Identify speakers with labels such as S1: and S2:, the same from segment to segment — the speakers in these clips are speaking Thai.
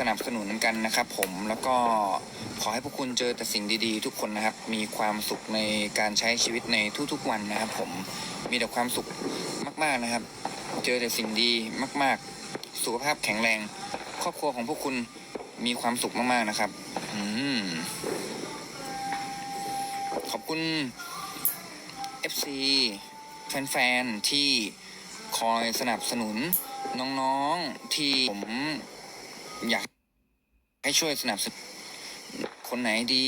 S1: สนับสนุนกันนะครับผมแล้วก็ขอให้พวกคุณเจอแต่สิ่งดีๆ ทุกคนนะครับ มีความสุขในการใช้ชีวิตในทุกๆวันนะครับ ผมมีแต่ความสุขมากๆนะครับ เจอแต่สิ่งดีมากๆ สุขภาพแข็งแรง ครอบครัวของพวกคุณมีความสุขมากๆนะครับอืมขอบคุณ FC แฟนๆที่คอยสนับสนุนน้องๆที่ผม อยากให้ช่วยสนับสนุนคนไหนดี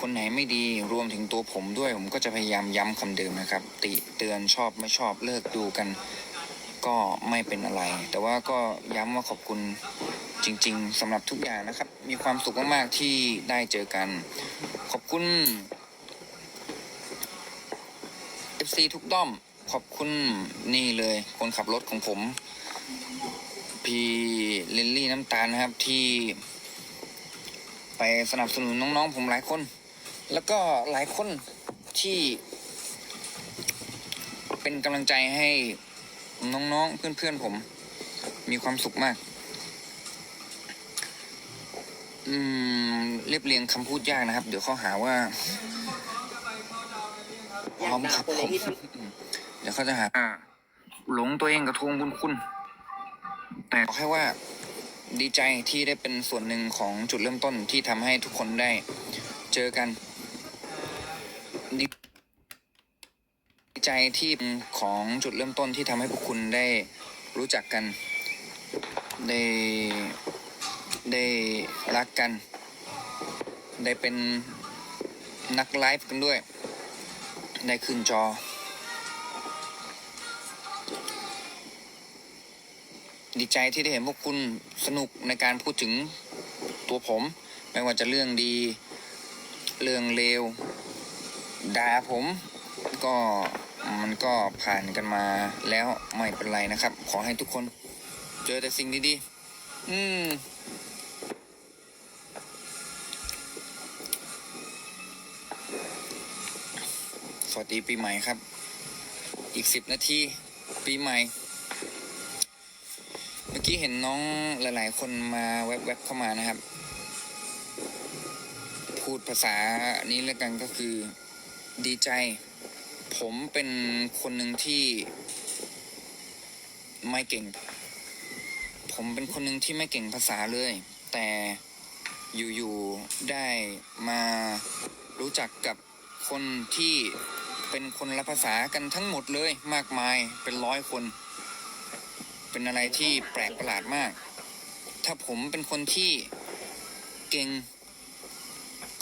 S1: คนไหนไม่ดีรวมถึงตัวผมด้วย ผมก็จะพยายามย้ำคำเดิมนะครับ ติเตือนชอบไม่ชอบเลิกดูกัน ก็ไม่เป็นอะไร แต่ว่าก็ย้ำว่าขอบคุณจริง ๆสำหรับทุกอย่างนะครับ มีความสุขมากๆที่ได้เจอกัน ขอบคุณ FC ทุกด้อมขอบคุณนี่เลยคนขับรถของผม พี่ลินลี่น้ำตาลนะครับที่ ไปสนับสนุนน้องๆผมหลายคน แล้วก็หลายคนที่ เป็นกำลังใจให้น้องๆเพื่อนๆผม มีความสุขมาก อืมเรียบเรียงคำพูดยากนะครับ เดี๋ยวเขาหาว่าพร้อมครับผมเดี๋ยวเขาจะหาอ่าหลงตัวเองกับทวงบุญคุณ แต่ขอแค่ว่าดีใจที่ได้เป็นส่วนหนึ่งของจุดเริ่มต้นที่ทำให้ทุกคนได้เจอกันดีดีใจที่ของจุดเริ่มต้นที่ทำให้พวกคุณได้รู้จักกัน ได้ได้รักกัน ได้เป็นนักไลฟ์กันด้วย ได้ขึ้นจอ ดีใจที่ได้เห็นพวกคุณสนุกในการพูดถึงตัวผม ไม่ว่าจะเรื่องดี เรื่องเลวด่าผม ก็มันก็ผ่านกันมาแล้วไม่เป็นไรนะครับ ขอให้ทุกคนเจอแต่สิ่งดีๆ อืมสวัสดีปีใหม่ครับ อีกสิบนาทีปีใหม่ อกี้เห็นน้องหลาย ๆ คนมาแวบๆเข้ามานะครับ พูดภาษานี้แล้วกันก็คือดีใจ ผมเป็นคนหนึ่งที่ไม่เก่ง ผมเป็นคนหนึ่งที่ไม่เก่งภาษาเลย แต่อยู่ๆได้มารู้จักกับคนที่เป็นคนละภาษากันทั้งหมดเลยมากมายเป็นร้อยคน เป็นอะไรที่แปลกประหลาดมาก ถ้าผมเป็นคนที่เก่ง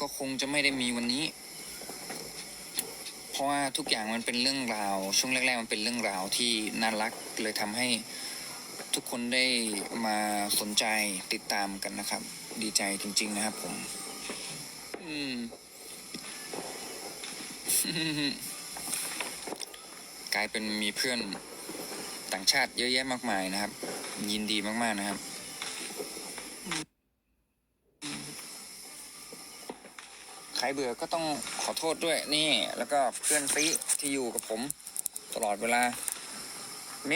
S1: ก็คงจะไม่ได้มีวันนี้ เพราะว่าทุกอย่างมันเป็นเรื่องราว ช่วงแรกๆมันเป็นเรื่องราวที่น่ารักเลยทำให้ทุกคนได้มาสนใจติดตามกันนะครับ ดีใจจริง ๆ นะครับผม อืมกลายเป็นมีเพื่อน ต่างชาติเยอะแยะมากมายนะครับ ยินดีมากๆนะครับ ใครเบื่อก็ต้องขอโทษด้วยนี่ แล้วก็เพื่อนซีที่อยู่กับผมตลอดเวลาเม